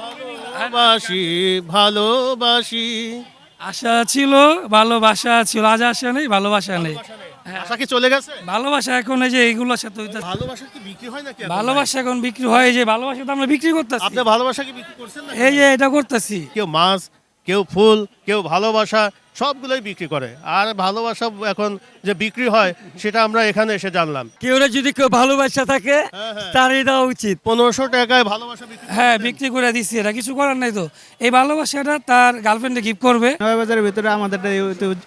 ভালোবাসি ভালোবাসি। আশা ছিল ভালোবাসা ছিল। আজ আশা নেই ভালোবাসা নেই। আশা কি চলে গেছে? ভালোবাসা এখন এই যে এগুলো সাথে ভালোবাসা কি বিক্রি হয় নাকি? ভালোবাসা এখন বিক্রি হয় যে ভালোবাসা তো আমরা বিক্রি করতেছি। আপনি ভালোবাসা কি বিক্রি করছেন না এই যে এটা করতেছি। কেউ মাছ কেউ ফুল কেউ ভালোবাসা সবগুলোই বিক্রি করে। আর ভালোবাসা এখন যে বিক্রি হয় সেটা আমরা এখানে এসে জানলাম। কেউ যদি কেউ ভালোবাসা থাকে হ্যাঁ, হ্যাঁ। তারই দেওয়া উচিত। পনেরোশো টাকায় ভালোবাসা হ্যাঁ বিক্রি করে দিচ্ছি এটা কিছু করার নাই তো। এই ভালোবাসাটা তার গার্লফ্রেন্ডে গিফট করবে। নয়াবাজারের ভিতরে আমাদের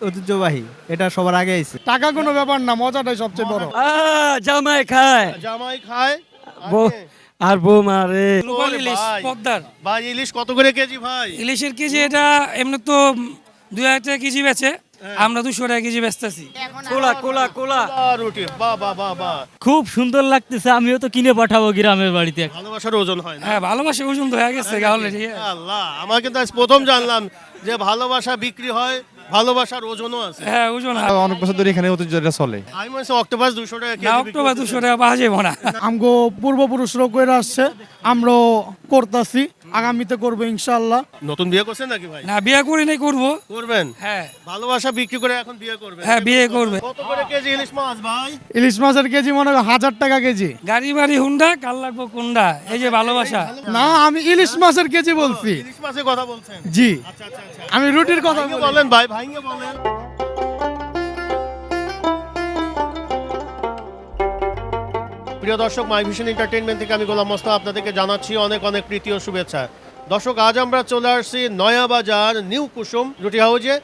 ঐতিহ্যবাহী। এটা সবার আগে আইছে। টাকা কোনো ব্যাপার না মজাটাই সবচেয়ে বড়। আহ, জামাই খায়। জামাই খায়। বউ আর। বৌমা রে। ইলিশ। পদ্মার। ভাই ইলিশ কত করে কেজি ভাই? ইলিশের কেজি এটা এমনি তো দুই হাজার টাকা কেজি বেচে আমরা দুশো টাকা কেজি বেচতেছি। কোলা কোলা কোলা বাহ, রুটি। বাহ বাহ বাহ বাহ খুব সুন্দর লাগতেছে আমিও তো কিনে পাঠাবো গ্রামের বাড়িতে। ভালোবাসার ওজন হয় না? হ্যাঁ ভালোবাসা ওজন তো হয়ে গেছে অলরেডি আল্লাহ আমার কিন্তু আজ প্রথম জানলাম যে ভালোবাসা বিক্রি হয় ভালোবাসার ওজনও আছে। হ্যাঁ ওজন হয়। অনেক বছর ধরে এখানে ঐতিহ্যটা চলে। আমি মনে হচ্ছে অক্টোপাস দুশো টাকা না কেজি অক্টোবর করতেছে। দুশো টাকা পাওয়া যাব না। আমগো পূর্বপুরুষরাও করে আসছে আমরাও করতেছি। আগামীতে করব ইনশাল্লাহ নতুন বিয়ে করছেন নাকি ভাই? না বিয়ে করি নাই করব। করবেন? হ্যাঁ। ভালোবাসা বিক্রি করে এখন বিয়ে করবেন। হ্যাঁ বিয়ে করবে। কত করে কেজি ইলিশ মাছ ভাই? ইলিশ মাছের কেজি মনে হয় হাজার টাকা কেজি। গাড়ি বাড়ি হুন্ডা কাল লাগবো কুন্ডা এই যে ভালোবাসা। না আমি ইলিশ মাছের কেজি বলছি। ইলিশ মাছের কথা বলছেন? জি। আচ্ছা আচ্ছা আচ্ছা। আমি রুটির কথা বলেন ভাই ভাইঙ্গে বলেন। প্রিয় দর্শক মাই ভিশন এন্টারটেইনমেন্ট থেকে আমি গোলাম মোস্তা আপনাদেরকে জানাচ্ছি অনেক অনেক প্রীতি ও শুভেচ্ছা। দর্শক আজ আমরা চলে আসছি নয়াবাজার নিউ কুসুম রুটি হাউজে।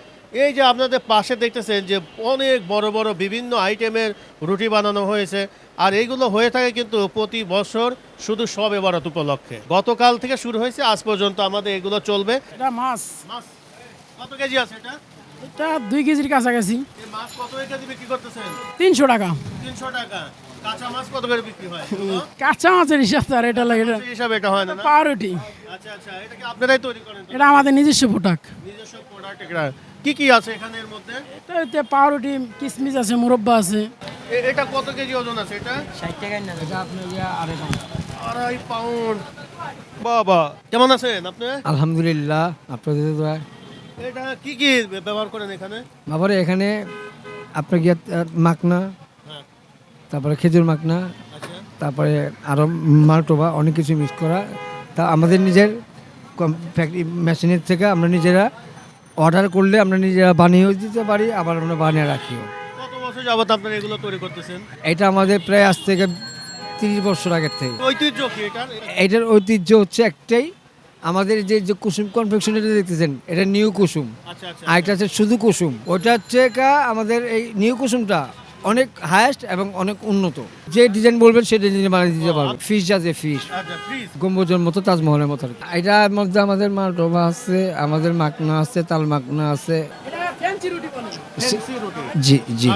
এই যে আপনাদের পাশে দেখতেছেন যে অনেক বড় বড় বিভিন্ন আইটেমের রুটি বানানো হয়েছে। আর এইগুলো হয়ে থাকে কিন্তু প্রতি বছর শুধু সব এবারত উপলক্ষে। গতকাল থেকে শুরু হয়েছে আজ পর্যন্ত আমাদের এগুলো চলবে। এটা মাছ। মাছ। কত কেজি আছে এটা? এটা দুই কেজির কাছাকাছি। এই মাছ কত কেজি বিক্রি করতেছেন? তিনশো টাকা। তিনশো টাকা। কাঁচা মাছ কত করে বিক্রি হয়? কাঁচা মাছের হিসাব তো আর এটা লাগে এটা হিসাবে এটা হয় না না? পাউরুটি। আচ্ছা আচ্ছা এটা কি আপনারাই তৈরি করেন? এটা আমাদের নিজস্ব প্রোডাক্ট নিজস্ব প্রোডাক্ট এটা কি কি আছে এখানে এর মধ্যে? এটাতে পাউরুটি কিশমিশ আছে মুরব্বা আছে। এটা কত কেজি ওজন আছে এটা? আড়াই পাউন্ড। বাবা কেমন আছেন আপনি? আলহামদুলিল্লাহ আপনাদের দোয়া। এটা কি কি ব্যবহার করেন এখানে? আবার এখানে আপনার গিয়ে মাকনা তারপরে খেজুর মাকনা আচ্ছা। তারপরে আরও মালটোবা অনেক কিছু মিক্স করা। তা আমাদের নিজের ফ্যাক্টরি মেশিনের থেকে আমরা নিজেরা অর্ডার করলে আমরা নিজেরা বানিয়েও দিতে পারি আবার আমরা বানিয়ে রাখিও। যাবত আপনারা এগুলো তৈরি করতেছেন? এটা আমাদের প্রায় আজ থেকে তিরিশ বছর আগের থেকে। ঐতিহ্য এটার? ঐতিহ্য হচ্ছে একটাই আমাদের যে যে কুসুম কনফেকশন এটা দেখতেছেন এটা নিউ কুসুম। আর এটা হচ্ছে শুধু কুসুম। ওটা হচ্ছে কা আমাদের এই নিউ কুসুমটা। অনেক হায়েস্ট এবং অনেক উন্নত। যে ডিজাইন বলবেন সেই ডিজাইন বানিয়ে দিতে পারবে ফিশ আছে ফিশ আচ্ছা ফ্রিজ গম্বুজের মতো তাজমহলের মতো আর কি। এটার মধ্যে আমাদের মালটোবা আছে আমাদের মাকনা আছে তাল মাকনা আছে। জি জি।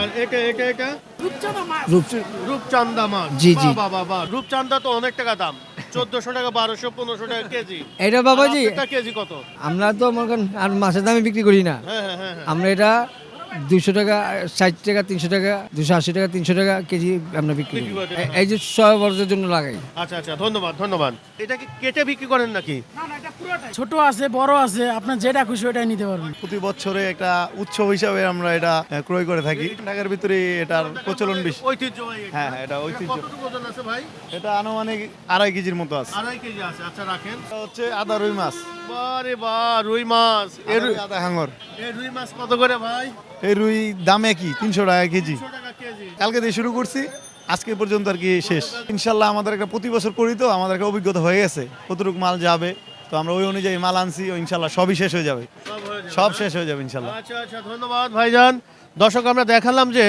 রূপচান্দা মাছ। জি, জি। বাহ। রূপচান্দা তো অনেক টাকা দাম। চোদ্দশো টাকা বারোশো পনেরোশো টাকা কেজি। এটা বাবাজি কেজি কত? আমরা তো মনে করেন আর মাছের দামে বিক্রি করি না। হ্যাঁ হ্যাঁ হ্যাঁ হ্যাঁ। আমরা এটা দুশো টাকা ষাট টাকা তিনশো টাকা দুশো আশি টাকা তিনশো টাকা কেজি আমরা বিক্রি করি। এই যে ছয় বছরের জন্য লাগাই। আচ্ছা আচ্ছা ধন্যবাদ ধন্যবাদ। এটা কি কেটে বিক্রি করেন নাকি? ছোট আছে বড় আছে আপনার যেটা খুশি ওটাই নিতে পারবেন। প্রতি বছরে একটা উৎসব হিসাবে আমরা এটা ক্রয় করে থাকি। ঢাকার ভিতরে এটার প্রচলন বেশি। ঐতিহ্যবাহী এটা। হ্যাঁ হ্যাঁ এটা ঐতিহ্য। আছে ভাই? এটা আনুমানিক আড়াই কেজির মতো আছে। আড়াই কেজি আছে আচ্ছা রাখেন। এটা হচ্ছে আদা রুই মাছ। বারে বা রুই মাছ। এ রুই- আদা হাঙর। এ রুই মাছ কত করে ভাই? এই রুই দাম একই তিনশো টাকা কেজি? একশো টাকা কেজি। কালকে দিয়ে শুরু করছি আজকে পর্যন্ত আর কি শেষ। ইনশাল্লাহ আমাদের একটা প্রতি বছর করি তো আমাদের একটা অভিজ্ঞতা হয়ে গেছে। কতটুকু মাল যাবে তো আমরা ওই অনুযায়ী মাল আনছি ও ইনশাল্লাহ সবই শেষ হয়ে যাবে। সব হয়ে? শেষ হয়ে যাবে ইনশাল্লাহ। আচ্ছা আচ্ছা ধন্যবাদ ভাইজান। দর্শক আমরা দেখালাম যে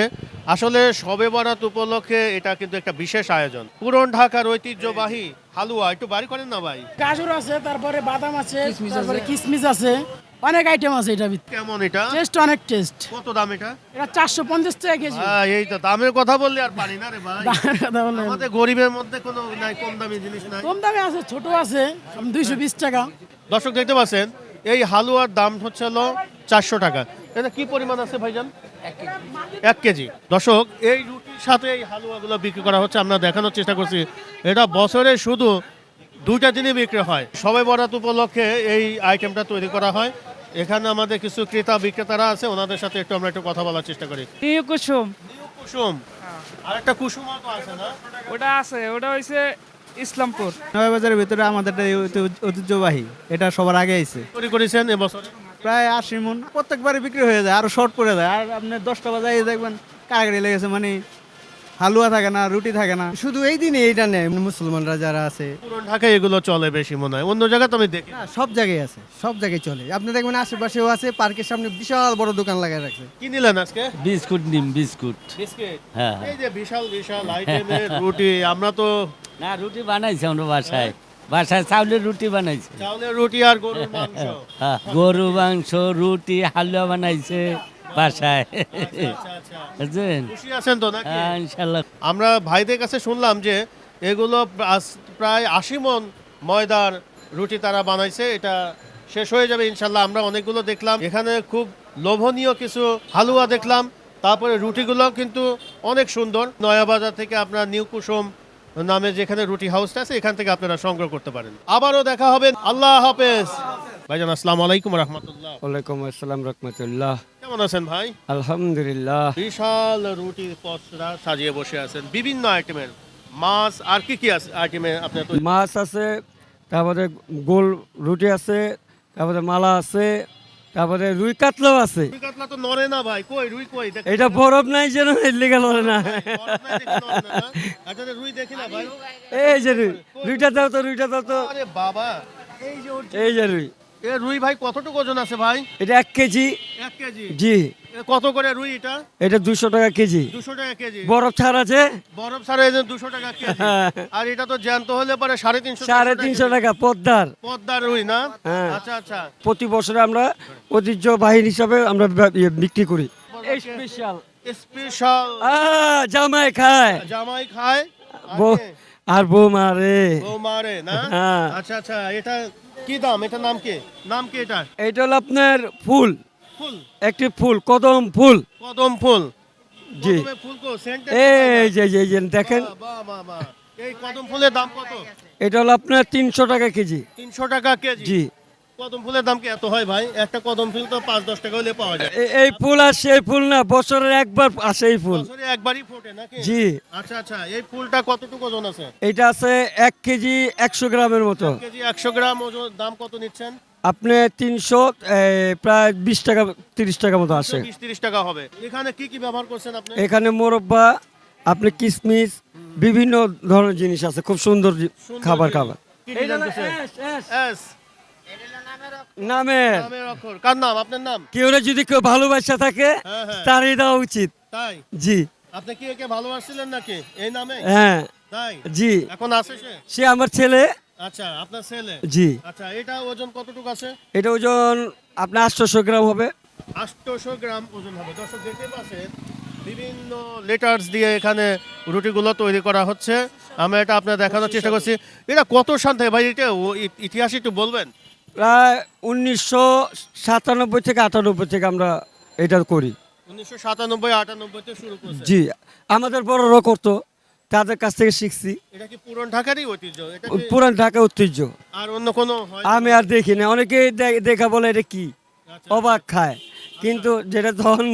আসলে সবে বরাত উপলক্ষে এটা কিন্তু একটা বিশেষ আয়োজন। পুরন ঢাকার ঐতিহ্যবাহী হালুয়া একটু বাড়ি করেন না ভাই? গাজর আছে তারপরে বাদাম আছে তারপরে কিশমিশ আছে। অনেক আইটেম আছে এটা কেমন এটা? টেস্ট অনেক টেস্ট কত দাম এটা? এটা চারশো পঞ্চাশ টাকা কেজি। হ্যাঁ, এই তো দামের কথা বললে আর পারি না রে ভাই। দামের কথা। আমাদের গরিবের মধ্যে কোনো নাই কম দামি জিনিস নাই। কম দামে আছে ছোট আছে দুইশো বিশ টাকা। দর্শক দেখতে পাচ্ছেন এই হালুয়ার দাম হচ্ছে হলো চারশো টাকা। এটা কি পরিমাণ আছে ভাইজান? এক কেজি। দর্শক এই রুটির সাথে এই হালুয়াগুলো বিক্রি করা হচ্ছে আমরা দেখানোর চেষ্টা করছি। এটা বছরে শুধু দুইটা দিনই বিক্রি হয়। সবাই বরাত উপলক্ষে এই আইটেমটা তৈরি করা হয়। এখানে আমাদের কিছু ক্রেতা বিক্রেতারা আছে ওনাদের সাথে একটু আমরা একটু কথা বলার চেষ্টা করি। নিউ কুসুম। কুসুম। আর একটা কুসুমও তো আছে না? ওটা আছে ওটা হইছে ইসলামপুর। নয় বাজারের ভিতরে আমাদের এটা ঐতি- ঐতিহ্যবাহী এটা সবার আগে আইছে। তৈরি করেছেন এবছরে? প্রায় আশি মন প্রত্যেকবারই বিক্রি হয়ে যায় আরও শর্ট পড়ে যায়। আর আপনি দশটা বাজায় দেখবেন কারাগারি লেগেছে মানে হালুয়া থাকে না রুটি থাকে না। শুধু এই দিনে এইটা নেই মুসলমানরা যারা আছে। পুরন ঢাকায় এগুলো চলে বেশি মনে হয়। অন্য জায়গায় তো আমি দেখি না। না, সব জায়গায় আছে সব জায়গায় চলে। আপনি দেখবেন আশেপাশেও আছে পার্কের সামনে বিশাল বড় দোকান লাগায় রাখছে। কি নিলেন আজকে? বিস্কুট নিম বিস্কুট। বিস্কিট? হ্যাঁ। এই যে বিশাল বিশাল আইটেমের রুটি আমরা তো না রুটি বানাইছে আমরা বাসায়। বাসায় চাউলের রুটি বানাইছে। চাউলের রুটি আর গরুর মাংস। হ্যাঁ, গরু মাংস রুটি হালুয়া বানাইছে। বাসায়। খুশি আছেন তো নাকি? হ্যাঁ ইনশাল্লাহ। আমরা ভাইদের কাছে শুনলাম যে এগুলো প্রায় আশি মন ময়দার রুটি তারা বানাইছে এটা শেষ হয়ে যাবে ইনশাল্লাহ। আমরা অনেকগুলো দেখলাম। এখানে খুব লোভনীয় কিছু হালুয়া দেখলাম। তারপরে রুটিগুলো কিন্তু অনেক সুন্দর। নয়াবাজার থেকে আপনার নিউ কুসুম নামে যেখানে রুটি হাউসটা আছে এখান থেকে আপনারা সংগ্রহ করতে পারেন। আবারও দেখা হবে। আল্লাহ হাফেজ। ভাইজান আসসালামু আলাইকুম রহমতুল্লাহ। ওয়ালাইকুম আসসালাম রহমতুল্লাহ। কেমন আছেন ভাই? আলহামদুলিল্লাহ। বিশাল রুটির পসরা সাজিয়ে বসে আছেন। বিভিন্ন আইটেমের মাছ আর কি কি আছে আইটেমে আপনার? মাছ আছে তারপরে গোল রুটি আছে তারপরে মালা আছে তারপরে রুই কাতলাও আছে। রুই কাতলা তো নড়ে না ভাই কই রুই কই? এটা বরফ নাই যেন লেগে নড়ে না? আচ্ছা, রুই দেখি না ভাই। এই যে রুই রুইটা দাও তো রুইটা দাও তো। আরে বাবা এই যে এই যে রুই। এ রুই ভাই কতটুকু ওজন আছে ভাই? এটা এক কেজি। এক কেজি? জি। এ কত করে রুই এটা? এটা দুশো টাকা কেজি। দুশো টাকা কেজি। বরফ ছাড় আছে। বরফ ছাড়া এই যে দুশো টাকা কেজি। আর এটা তো জ্যান্ত হলে পরে সাড়ে তিনশো সাড়ে তিনশো টাকা পদ্মার। পদ্মার রুই না? হ্যাঁ। আচ্ছা আচ্ছা। প্রতি বছরে আমরা ঐতিহ্যবাহী হিসাবে আমরা ব- ইয়ে বিক্রি করি। স্পেশাল। স্পেশাল। জামাই খায়। জামাই খায়? আর বউ? আর বৌমা রে। বউ মারে না? হ্যাঁ। আচ্ছা আচ্ছা এটা কি দাম? এটা নাম কি? নাম কি এটা এটা হলো আপনার ফুল। ফুল? একটি ফুল কদম ফুল। কদম ফুল। জি। ফুল কো এই যে যে যে দেখেন। এই কদম ফুলের দাম কত? এটা হলো আপনার তিনশো টাকা কেজি। তিনশো টাকা কেজি। জি। কদম ফুলের দাম কি এত হয় ভাই? একটা কদম ফুল তো পাঁচ দশ টাকা হলে পাওয়া যায়। এই ফুল আর সেই ফুল না একবার আসে এই ফুল। বছরে একবারই ফোটে নাকি? জি। আচ্ছা আচ্ছা এই ফুলটা কতটুকু ওজন আছে? এটা আছে এক কেজি একশো গ্রামের মতো। কেজি একশো গ্রাম ওজন দাম কত নিচ্ছেন? আপনি তিনশো প্রায় বিশ টাকা তিরিশ টাকা মতো আসে বিশ তিরিশ টাকা হবে। এখানে কি কি ব্যবহার করছেন আপনি? এখানে মোরব্বা আপনি কিশমিশ বিভিন্ন ধরনের জিনিস আছে খুব সুন্দর খাবার। খাবার। নামের। নামের অক্ষর। কার নাম? আপনার নাম? কেউ যদি কেউ ভালোবাসা থাকে হ্যাঁ, হ্যাঁ। তারই দেওয়া উচিত। তাই? জি। আপনি কি একে ভালোবাসছিলেন নাকি? এই নামে? হ্যাঁ। তাই? জি। এখন আছে সে? সে আমার ছেলে। আচ্ছা আপনার ছেলে? জি। আচ্ছা এটা ওজন কতটুকু আছে? এটা ওজন আপনার আটশোশো গ্রাম হবে। আটশোশো গ্রাম ওজন হবে। দর্শক দেখতে পাচ্ছেন বিভিন্ন লেটার্স দিয়ে এখানে রুটিগুলো তৈরি করা হচ্ছে। আমরা এটা আপনার দেখানোর চেষ্টা করছি। এটা কত সাল থেকে? ভাই এটা ও- ইতিহাস একটু বলবেন? প্রায় উনিশশো সাতানব্বই থেকে আটানব্বই থেকে আমরা এটা করি। উনিশশো সাতানব্বই আটানব্বইতে শুরু করছে। জি আমাদের বড়রাও করতো তাদের কাছ থেকে শিখছি। এটা কি পুরন ঢাকারই ঐতিহ্য? পুরান ঢাকা ঐতিহ্য। আর অন্য কোনো আমি আর দেখি না। অনেকে দেখা বলে এটা কি? আচ্ছা। অবাক খায়। কিন্তু যেটা যখন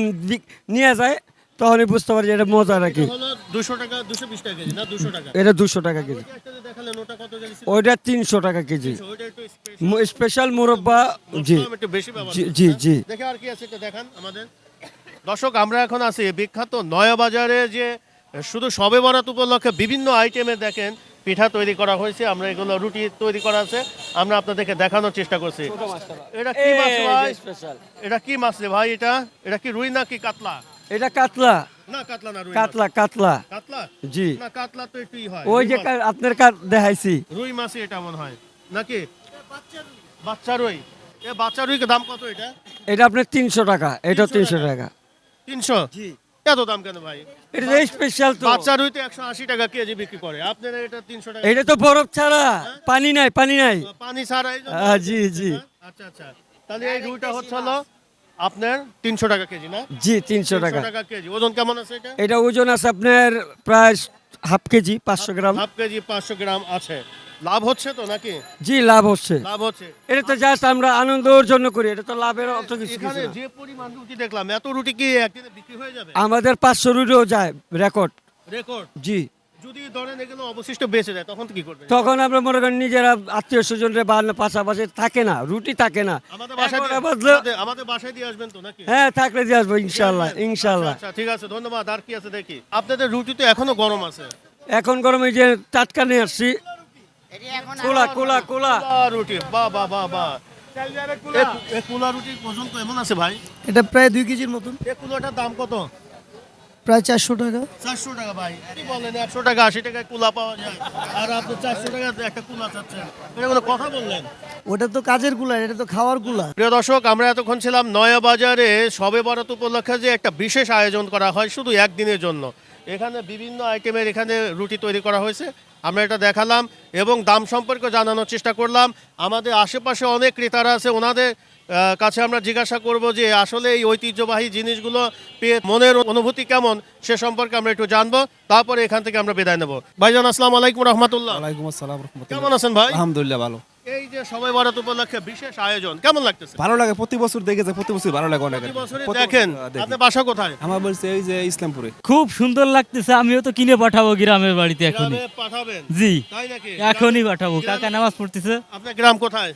নিয়ে যায় তখনই বুঝতে পারি এটা মজা নাকি। দুশো টাকা দুশো বিশ টাকা কেজি না দুশো টাকা? এটা দুশো টাকা কেজি। ওইটা তিনশো টাকা কেজি। ওইটা একটু special। স্পেশাল মুরব্বা জি। একটু বেশি ব্যবহার জি জি? দেখে আর কি আছে দেখান আমাদের। দর্শক আমরা এখন আছি বিখ্যাত নয়াবাজারে যে শুধু সবে বরাত উপলক্ষে বিভিন্ন আইটেমে দেখেন পিঠা তৈরি করা হয়েছে আমরা এগুলো রুটি তৈরি করা আছে আমরা আপনাদেরকে দেখানোর চেষ্টা করছি। এটা কি মাছ ভাই? এটা কি মাছ রে ভাই এটা? এটা কি রুই না কি কাতলা? এটা কাতলা। না কাতলা না রুই কাতলা কাতলা। কাতলা? জি। না কাতলা তো একটুই হয়। ওই যে আপনার কার দেখাইছি। রুই মাছই এটা মনে হয়। নাকি? বাচ্চা রুই। এ বাচ্চা রুই দাম কত এটা? এটা আপনার তিনশো টাকা। এটা তিনশো টাকা। টাকা। তিনশো? জি। এত দাম কেন ভাই? এটা স্পেশাল তো। বাচ্চা রুইতে একশো আশি টাকা কেজি বিক্রি করে। আপনারা এটা তিনশো টাকা? এটা তো বরফ ছাড়া। পানি নাই পানি নাই। পানি ছাড়া? হ্যাঁ, জি জি। আচ্ছা আচ্ছা। তাহলে এই রুইটা হচ্ছে হলো আপনার তিনশো টাকা কেজি না? জি তিনশো 300 টাকা। টাকা কেজি। ওজন কেমন আছে এটা? এটা ওজন আছে আপনার প্রায় হাফ কেজি পাঁচশো গ্রাম। হাফ কেজি পাঁচশো গ্রাম আছে। লাভ হচ্ছে তো নাকি? জি লাভ হচ্ছে। লাভ হচ্ছে। এটা তো জাস্ট আমরা আনন্দের জন্য করি এটা তো লাভের অত কিছু কিছু এখানে যে পরিমাণ রুটি দেখলাম এত রুটি কি একদিনে বিক্রি হয়ে যাবে? আমাদের পাঁচশো রুটিও যায় রেকর্ড রেকর্ড জি। যদি ধরেন এগুলো অবশিষ্ট বেঁচে যায় তখন কি করবেন? তখন আমরা মনে করেন নিজেরা আত্মীয় স্বজনরা বা পাশাপাশি থাকে না রুটি থাকে না। আমাদের বাসায় এখন আমাদের- বাসায় দিয়ে আসবেন তো নাকি? হ্যাঁ থাকলে দিয়ে আসব ইনশাল্লাহ ইনশাল্লাহ আচ্ছা ঠিক আছে ধন্যবাদ। আর কি আছে দেখি? আপনাদের রুটি তো এখনও গরম আছে। এখন গরমে যে টাটকা নিয়ে আসছি। কোলা কোলা কোলা। কুলা রুটি বাহ বাহ বাহ বাহ। এ- এ কুলা রুটির ওজন এমন আছে ভাই? এটা প্রায় দুই কেজির মতন। এই কুলাটার দাম কত? প্রায় চারশো টাকা। চারশো টাকা ভাই। কি বলেন একশো টাকা আশি টাকায় কুলা পাওয়া যায়। আর আপনি চারশো টাকা একটা কুলা চাচ্ছেন। এটা কোনো কথা বললেন? ওটা তো কাজেরগুলা এটা তো খাওয়ারগুলা প্রিয় দর্শক আমরা এতক্ষণ ছিলাম নয়া বাজারে সবে বরাত উপলক্ষে যে একটা বিশেষ আয়োজন করা হয় শুধু একদিনের জন্য। এখানে বিভিন্ন আইটেমের এখানে রুটি তৈরি করা হয়েছে। আমরা এটা দেখালাম এবং দাম সম্পর্কে জানানোর চেষ্টা করলাম। আমাদের আশেপাশে অনেক ক্রেতারা আছে ওনাদের কাছে আমরা জিজ্ঞাসা করব যে আসলে এই ঐতিহ্যবাহী জিনিসগুলো পেয়ে মনের অনুভূতি কেমন সে সম্পর্কে আমরা একটু জানব তারপরে এখান থেকে আমরা বিদায় নেব। ভাইজান আসসালামু আলাইকুম রহমতুল্লাহ। ওয়ালাইকুম আসসালাম কেমন আছেন ভাই? আলহামদুলিল্লাহ ভালো। এই যে সবাই বরাত উপলক্ষে বিশেষ আয়োজন কেমন লাগতেছে? ভালো লাগে প্রতি বছর দেখেছে প্রতি বছর ভালো লাগে অনেক। দেখেন দেখি। আপনার বাসা কোথায়? আমার বলছে এই যে ইসলামপুরে। খুব সুন্দর লাগতেছে আমিও তো কিনে পাঠাবো গ্রামের বাড়িতে এখনই। পাঠাবেন? জি তাই নাকি? এখনই পাঠাবো। কাকা নামাজ পড়তেছে। আপনার গ্রাম কোথায়?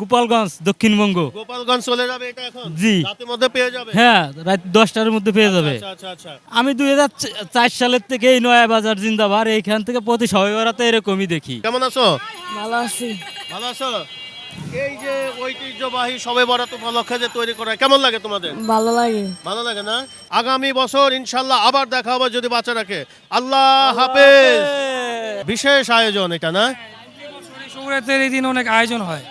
গোপালগঞ্জ দক্ষিণবঙ্গ। গোপালগঞ্জ চলে যাবে এটা এখন? জি। রাতের মধ্যে পেয়ে যাবে? হ্যাঁ রাত দশটার মধ্যে পেয়ে যাবে। আচ্ছা আচ্ছা আচ্ছা। আমি দুই হাজার চার সালের থেকে এই নয়া বাজার জিন্দাবাদ এইখান থেকে প্রতি সবাই এরকমই দেখি। কেমন আছো? ভালো আছি। ভালো আছো? এই যে ঐতিহ্যবাহী সবে বরাত উপলক্ষে যে তৈরি করা কেমন লাগে তোমাদের? ভালো লাগে। ভালো লাগে না? আগামী বছর ইনশাল্লাহ আবার দেখা হবে যদি বাচ্চা রাখে। আল্লাহ হাফেজ। বিশেষ আয়োজন এটা না? সৌরাতের এই দিন অনেক আয়োজন হয়।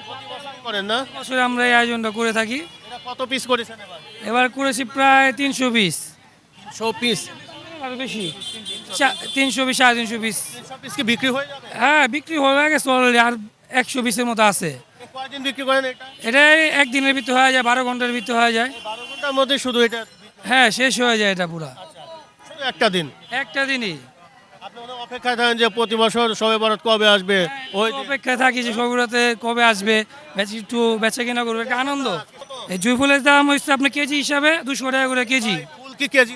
করেন না? বছরে আমরা এই আয়োজনটা করে থাকি। এটা কত পিস করেছেন এবার? এবার করেছি প্রায় তিনশো পিস আর বেশি। তিনশো বিশ সাড়ে তিনশো পিস কি বিক্রি হয়ে যাবে? হ্যাঁ বিক্রি হয়ে গেছে অলরেডি আর একশো মতো আছে। এ কয়দিন বিক্রি করেন এটা? এটাই একদিনের ভিতরে হয়ে যায় বারো ঘণ্টার ভিতরে হয়ে যায়। বারো ঘণ্টার মধ্যে শুধু এটা? হ্যাঁ শেষ হয়ে যায় এটা পুরা। শুধু একটা দিন? একটা দিনই। আপনি অপেক্ষায় থাকেন যে প্রতি বছর সবে বরাত কবে আসবে? ওই দিন। অপেক্ষায় থাকি যে সবগুলোতে কবে আসবে। বেশি একটু বেচা কিনা করবে একটা আনন্দ। এই জুই ফুলের দাম হচ্ছে আপনার কেজি হিসাবে দুশো টাকা করে কেজি। ফুল কি কেজি?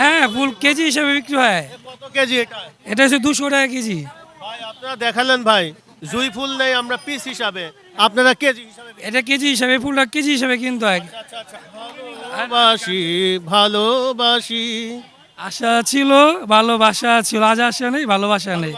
হ্যাঁ ফুল কেজি হিসাবে বিক্রি হয়। কত কেজি এটা? এটা হচ্ছে দুশো টাকা কেজি। ভাই আপনারা দেখালেন ভাই জুই ফুল নেই আমরা পিস হিসাবে। আপনারা কেজি হিসাবে এটা কেজি হিসাবে ফুলটা কেজি হিসাবে কিনতে হয়। আচ্ছা আচ্ছা। ভালোবাসি ভালোবাসি। আশা ছিল ভালোবাসা ছিল। আজ আশা নেই। ভালোবাসা নেই।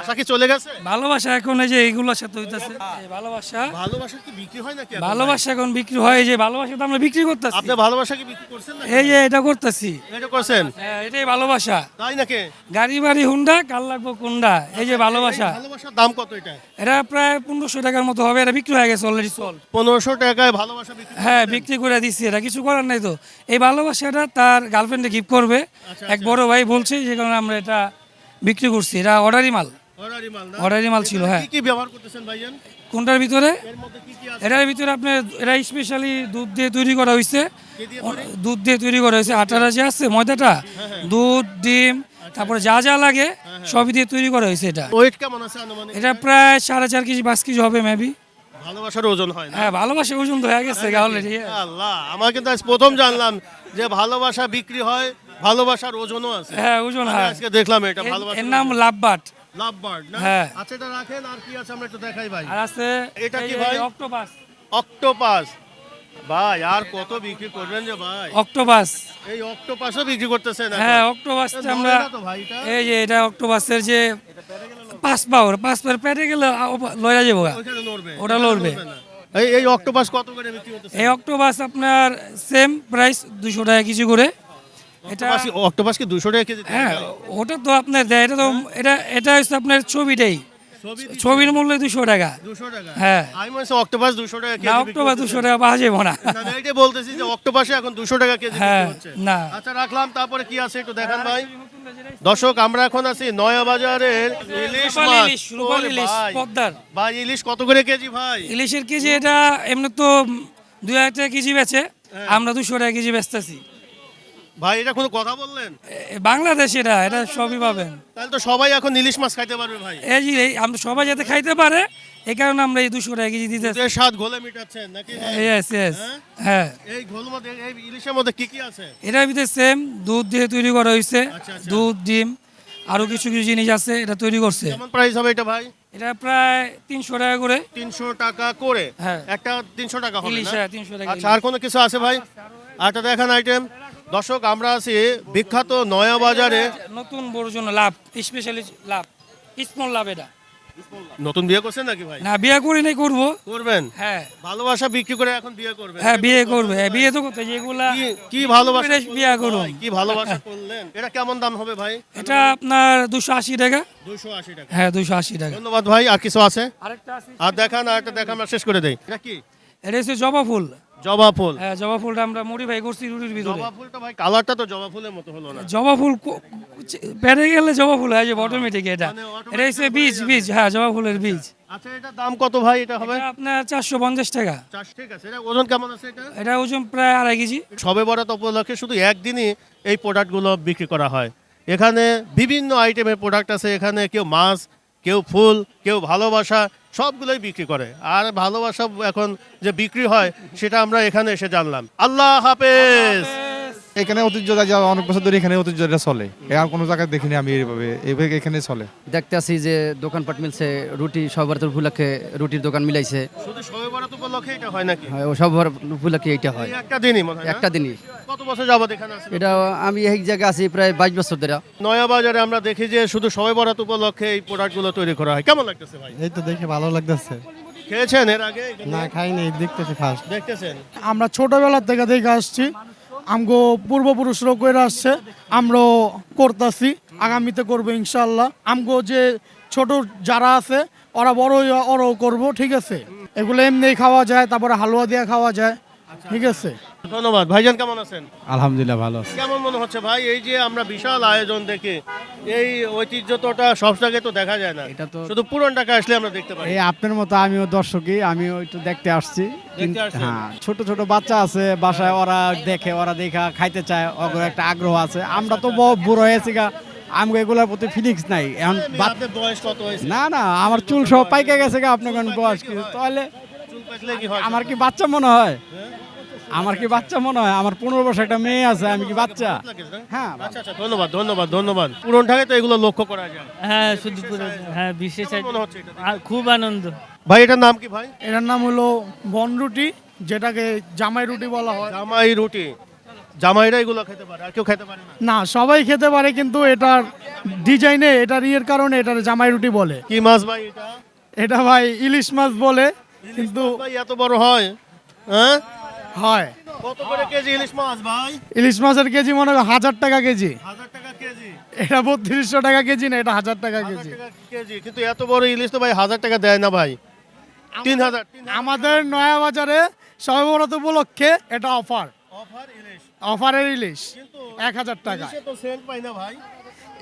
আশা কি চলে গেছে? ভালোবাসা এখন এই যে এইগুলোর সাথে হইতেছে। ভালোবাসা। ভালোবাসা কি বিক্রি হয় নাকি ভালোবাসা এখন বিক্রি হয় এই যে ভালোবাসা তো আমরা বিক্রি করতেছি। আপনি ভালোবাসা কি বিক্রি করছেন না এই যে এটা করতেছি। এটা করছেন? হ্যাঁ এটাই ভালোবাসা। তাই নাকি? গাড়ি বাড়ি হুন্ডা কাল লাগবো কুন্ডা? এই যে ভালোবাসা। ভালোবাসার দাম কত এটা এটা প্রায় পনেরোশো টাকার মতো হবে এটা বিক্রি হয়ে গেছে অলরেডি চল পনেরোশো টাকায় ভালোবাসা বিক্রি হ্যাঁ বিক্রি করে দিচ্ছি এটা কিছু করার নাই তো। এই ভালোবাসাটা তার গার্লফ্রেন্ডে গিফট করবে। এক বড় ভাই বলছে যে কারণে আমরা এটা বিক্রি করছি। এটা অর্ডারি মাল। অর্ডারি মাল অর্ডারি মাল ছিল হ্যাঁ। কি কি ব্যবহার করতেছেন ভাইজান? কোনটার ভিতরে? এটার ভিতরে আপনার এটা স্পেশালি দুধ দিয়ে তৈরি করা হয়েছে দুধ দিয়ে তৈরি করা হয়েছে আটাটা যে আছে ময়দাটা? দুধ ডিম তারপরে যা যা লাগে সবই দিয়ে তৈরি করা হয়েছে এটা। ওয়েট কেমন আছে এটা প্রায় সাড়ে চার কেজি পাঁচ কেজি হবে মেবি ভালোবাসার ওজন হয় না? হ্যাঁ ভালোবাসা ওজন তো হয়ে গেছে আল্লাহ আমার কিন্তু আজ প্রথম জানলাম যে ভালোবাসা বিক্রি হয় ভালোবাসার ওজনও আছে। হ্যাঁ ওজন হয়। আজকে দেখলাম এটা ভালোবাসা এর নাম লাভবাট লাভ বার্ড না? হ্যাঁ। আচ্ছা এটা রাখেন আর কি আছে আমরা একটু দেখাই ভাই। আর আছে এটা কি ভাই? অক্টোপাস। অক্টোপাস। ভাই আর কত বিক্রি করবেন যে ভাই? অক্টোপাস। এই অক্টোপাসও বিক্রি করতেছেন। হ্যাঁ অক্টোপাস আমরা? এই যে এটা অক্টোপাসের যে পাঁচ পাওয়ার পাঁচ পাওয়ার পেটে গেলে লয়া যাব ওটা লড়বে। এই এই অক্টোপাস কত করে বিক্রি করতেছে এই অক্টোপাস আপনার সেম প্রাইস দুশো টাকা কিছু করে। এটা অক্টোপাস অক্টোপাস কি 200 টাকা কেজি হ্যাঁ ওটা তো আপনার দেয় এটা তো এটা এটা হচ্ছে আপনার ছবিটাই। ছবি ছবির মূল্য দুশো টাকা। 200 টাকা। হ্যাঁ। আমি মনে অক্টোপাস 200 টাকা কেজি না অক্টোপাস। দুশো টাকা পাওয়া যাব না। না বলতেছি যে অক্টোপাসে এখন 200 টাকা কেজি হ্যাঁ, হচ্ছে। না। আচ্ছা রাখলাম তারপরে কি আছে একটু দেখান ভাই। দর্শক আমরা এখন আছি নয়া বাজারের ইলিশ মাছ। ইলিশ, রূপালী ইলিশ। পদ্মার। ভাই ইলিশ কত করে কেজি ভাই? ইলিশের কেজি এটা এমনি তো দুই হাজার টাকা কেজি বেচে। আমরা দুশো টাকা কেজি বেচতেছি। ভাই এটা কোনো কথা বললেন? বাংলাদেশ এটা এটা সবই পাবেন। তাহলে তো সবাই এখন ইলিশ মাছ খাইতে পারবে ভাই। এই যে এই আমরা সবাই যাতে খাইতে পারে এই কারণে আমরা এই দুশো টাকা কেজি দিতে যে স্বাদ ঘোলে মিটাচ্ছেন নাকি? ইয়েস ইয়েস হ্যাঁ? এই ঘোল মধ্যে এই ইলিশের মধ্যে কি কি আছে? এটার ভিতরে সেম দুধ দিয়ে তৈরি করা হয়েছে আচ্ছা, আচ্ছা। দুধ ডিম আরও কিছু কিছু জিনিস আছে এটা তৈরি করছে। কেমন প্রাইস হবে এটা ভাই? এটা প্রায় তিনশো টাকা করে। তিনশো টাকা করে? হ্যাঁ। একটা তিনশো টাকা হবে ইলিশ? হ্যাঁ, 300 টাকা আচ্ছা আর কোনো কিছু আছে ভাই? আচ্ছা দেখেন আইটেম দর্শক আমরা আছি বিখ্যাত নয়া বাজারে নতুন বড় জন্য লাভ স্পেশালি লাভ স্মল লাভ এটা। নতুন বিয়ে করছেন নাকি ভাই? না বিয়ে করি নাই করব। করবেন? হ্যাঁ। ভালোবাসা বিক্রি করে এখন বিয়ে করবেন। হ্যাঁ বিয়ে করবে। হ্যাঁ বিয়ে তো করতে যেগুলা কি- কি ভালোবাসা? বিয়ে করুন। ভাই, কি ভালোবাসা করলেন? এটা কেমন দাম হবে ভাই? এটা আপনার দুশো আশি টাকা। দুশো আশি টাকা। হ্যাঁ দুশো আশি টাকা। ধন্যবাদ ভাই আর কিছু আছে? আরেকটা আছে আর দেখান আর একটা দেখান আমরা শেষ করে দেই। এটা কি? এটা হচ্ছে জবা ফুল। জবা ফুল? হ্যাঁ জবা ফুলটা আমরা মডিফাই করছি রুটির ভিতরে। জবা ফুলটা ভাই কালারটা তো জবা ফুলের মতো হলো না। জবা ফুল পেরে গেলে জবা ফুল হয় যে অটোমেটিক এটা। মানে এটা হচ্ছে বীজ বীজ হ্যাঁ জবা ফুলের বীজ। আচ্ছা এটা দাম কত ভাই? এটা হবে? আপনার চারশো পঞ্চাশ টাকা। ঠিক আছে। এটা ওজন কেমন আছে এটা? এটা ওজন প্রায় আড়াই কেজি। সবে বরাত উপলক্ষে শুধু একদিনই এই প্রোডাক্টগুলো বিক্রি করা হয়। এখানে বিভিন্ন আইটেমের প্রোডাক্ট আছে। এখানে কেউ মাছ কেউ ফুল কেউ ভালোবাসা সবগুলোই বিক্রি করে। আর ভালোবাসা এখন যে বিক্রি হয়, সেটা আমরা এখানে এসে জানলাম। আল্লাহ হাফেজ! এখানে ঐতিহ্যটা যা অনেক বছর ধরে এখানে ঐতিহ্যটা চলে। আর কোনো জায়গায় দেখিনি আমি এইভাবে। এইভাবে এখানে চলে। দেখতে আছি যে দোকানপাট মিলছে রুটি সবার তো উপলক্ষে রুটির দোকান মিলাইছে। শুধু সবে উপলক্ষে এটা হয় নাকি? হয়, সবার উপলক্ষে এইটা হয়। একটা দিনই মনে হয়? একটা দিনই। কত বছর যাবত এখানে আছেন? এটা আমি এই জায়গায় আছি প্রায় বাইশ বছর ধরে। নয়া বাজারে আমরা দেখি যে শুধু সবে বরাত উপলক্ষে এই প্রোডাক্টগুলো তৈরি করা হয়। কেমন লাগতেছে ভাই? এই তো দেখে ভালো লাগতেছে। খেয়েছেন এর আগে? না খাই নাই দেখতেছি ফার্স্ট দেখতেছেন? আমরা ছোটবেলা থেকে দেখে আসছি। আমগো পূর্বপুরুষরাও করে আসছে, আমরাও করতেছি, আগামীতে করব ইনশাল্লাহ আমগো যে ছোট যারা আছে, ওরা বড় ওরাও করব, ঠিক আছে? এগুলো এমনি খাওয়া যায়, তারপরে হালুয়া দিয়ে খাওয়া যায়। ঠিক আছে। ধন্যবাদ। ভাইজান কেমন আছেন? আলহামদুলিল্লাহ ভালো আছে। কেমন মনে হচ্ছে ভাই? এই যে আমরা বিশাল আয়োজন দেখে এই ঐতিহ্য ঐতিহ্যটা সব জায়গায় তো দেখা যায় না। এটা তো- শুধু পুরান টাকা আসলে আমরা দেখতে পাই এই আপনার মতো আমিও দর্শকই আমিও একটু দেখতে আসছি। আসছেন? হ্যাঁ ছোট ছোট বাচ্চা আছে বাসায় ওরা দেখে ওরা দেখা খাইতে চায় ওগুলো একটা আগ্রহ আছে। আমরা তো ব- বুড়ো হয়েছি গা আমাকে এগুলোর প্রতি ফিলিংস নাই। এখন বাচ- আপনার বয়স কত হয়েছে? না না আমার চুল সব পাইকে গেছে গা আপনার কোন বয়স কি তাহলে চুল পাকলে কি হয়? আমার কি বাচ্চা মনে হয়? আমার কি বাচ্চা মনে হয়? আমার পনেরো বছর একটা মেয়ে আছে আমি কি বাচ্চা? হ্যাঁ আচ্ছা আচ্ছা ধন্যবাদ ধন্যবাদ ধন্যবাদ। পুরন ঢাকায় তো এগুলো লক্ষ্য করা যায়। হ্যাঁ শুধু হ্যাঁ বিশেষ মনে খুব আনন্দ। ভাই এটার নাম কি ভাই? এটার নাম হলো বন রুটি যেটাকে জামাই রুটি বলা হয়। জামাই রুটি। জামাইরা এগুলো খেতে পারে আর কেউ খেতে পারে না? না সবাই খেতে পারে কিন্তু এটার ডিজাইনে এটার ইয়ের কারণে এটার জামাই রুটি বলে। কি মাছ ভাই এটা? এটা ভাই ইলিশ মাছ বলে কিন্তু ভাই এত বড় হয় হ্যাঁ? হয়। কত করে কেজি ইলিশ মাছ ভাই? ইলিশ মাছের কেজি মনে হয় হাজার টাকা কেজি। হাজার টাকা কেজি। এটা বত্রিশশো টাকা কেজি না এটা হাজার টাকা কেজি। কেজি। কিন্তু এত বড় ইলিশ তো ভাই হাজার টাকা দেয় না ভাই। তিন হাজার আমাদের নয়া বাজারে সর্বরত উপলক্ষে এটা অফার। অফার ইলিশ। অফারের ইলিশ এক হাজার টাকা। তো সেন্ট পাই না ভাই।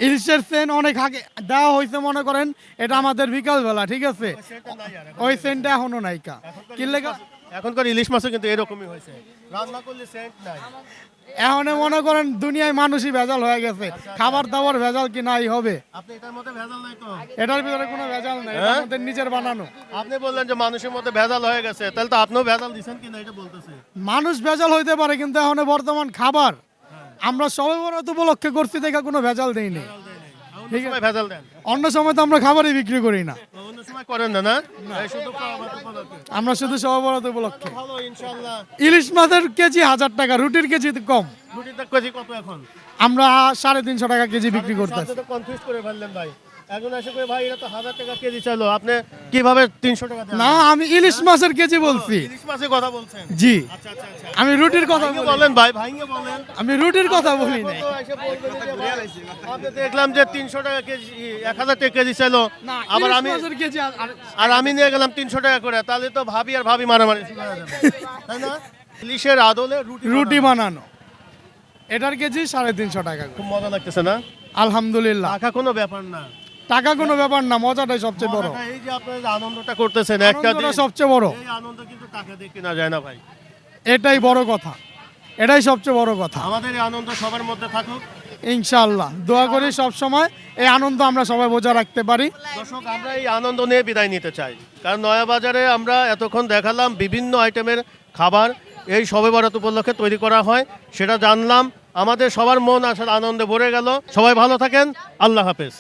ইলিশের সেন অনেক আগে দেওয়া হয়েছে মনে করেন এটা আমাদের বিকালবেলা ঠিক আছে। ওই সেন্টটা এখনও। নাইকা কি। লেগা এখনকার ইলিশ মাছও কিন্তু এরকমই হয়েছে। রান্না করলে সেন্ট নাই। এখন মনে করেন দুনিয়ায় মানুষই ভেজাল হয়ে গেছে। খাবার দাবার ভেজাল কি নাই হবে? আপনি এটার মধ্যে ভেজাল নাই তো? এটার ভিতরে কোনো ভেজাল নাই এটা হ্যাঁ? আমাদের নিজের বানানো। আপনি বললেন যে মানুষের মধ্যে ভেজাল হয়ে গেছে তাহলে তো আপনিও ভেজাল দিচ্ছেন কিনা এটা বলতেছে। মানুষ ভেজাল হইতে পারে কিন্তু এখন বর্তমান খাবার আমরা সবাই বড় উপলক্ষে করছি দেখা কোনো ভেজাল দেইনি ঠিক আছে। ভেজাল দেন। অন্য সময় তো আমরা খাবারই বিক্রি করি না। অন্য সময় করেন না না? এই শুধু খাওয়া উপলক্ষে। আমরা শুধু বড় উপলক্ষে। ভালো ইনশাআল্লাহ। ইলিশ মাছের কেজি হাজার টাকা রুটির কেজি কম। রুটির কেজি কত এখন? আমরা সাড়ে তিনশো টাকা কেজি বিক্রি করতেছি। কনফিউজ করে ফেললেন ভাই। এখন এসে করে ভাই এটা তো হাজার টাকা কেজি চাইলো আপনি কীভাবে তিনশো টাকা দেন? না আমি ইলিশ মাছের কেজি বলছি। ইলিশ মাছের কথা বলছেন? জি। আচ্ছা আচ্ছা আচ্ছা। আমি রুটির কথা ভাইঙ্গে বলেন ভাই ভাইঙ্গে বলেন। আমি রুটির কথা বলি নাই। তো এসে বলবেন যে ভাই, আপনি দেখলাম যে তিনশো টাকা কেজি এক হাজার টাকা কেজি চাইলো। না আবার আমি মাছের কেজি আর- আর- আর আমি নিয়ে গেলাম তিনশো টাকা করে তাহলে তো ভাবি আর ভাবি মারামারি শুরু হয়ে যাবে তাই না? ইলিশের আদলে রুটি রুটি বানানো। বানানো। এটার কেজি সাড়ে তিনশো টাকা করে। খুব মজা লাগতেছে না? আলহামদুলিল্লাহ। টাকা কোনো ব্যাপার না। টাকা কোনো ব্যাপার না মজাটাই সবচেয়ে বড়। এই যে আপনারা আনন্দটা করতেছেন একটা দিন সবচেয়ে বড়। এই আনন্দ কিন্তু টাকা দিয়ে কেনা যায় না ভাই। এটাই বড় কথা। এটাই সবচেয়ে বড় কথা। আমাদের এই আনন্দ সবার মধ্যে থাকুক। ইনশাআল্লাহ। দোয়া করি সব সময় এই আনন্দ আমরা সবাই বজায় রাখতে পারি। দর্শক আমরা এই আনন্দ নিয়ে বিদায় নিতে চাই। কারণ নয়া বাজারে আমরা এতক্ষণ দেখালাম বিভিন্ন আইটেমের খাবার। এই সবে বরাত উপলক্ষে তৈরি করা হয় সেটা জানলাম। আমাদের সবার মন আসলে আনন্দে ভরে গেল। সবাই ভালো থাকেন। আল্লাহ হাফেজ।